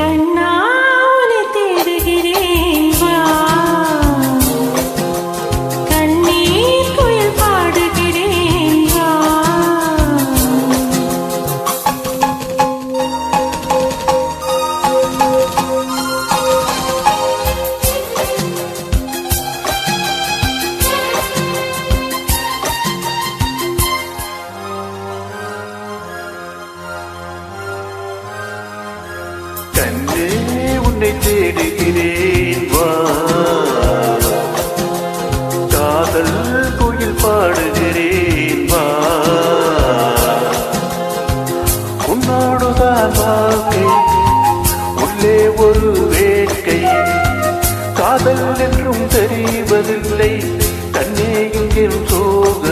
கண்ணா கண்ணே உன்னை தேடுகிறேன். வா. காதல் கோயில் பாடுகிறேன். வா. உன்னோடுதான் வாழ்க்கை உள்ளே ஒரு வேட்கை. காதல் என்றும் தெரிவதில்லை கண்ணே இங்கே சோக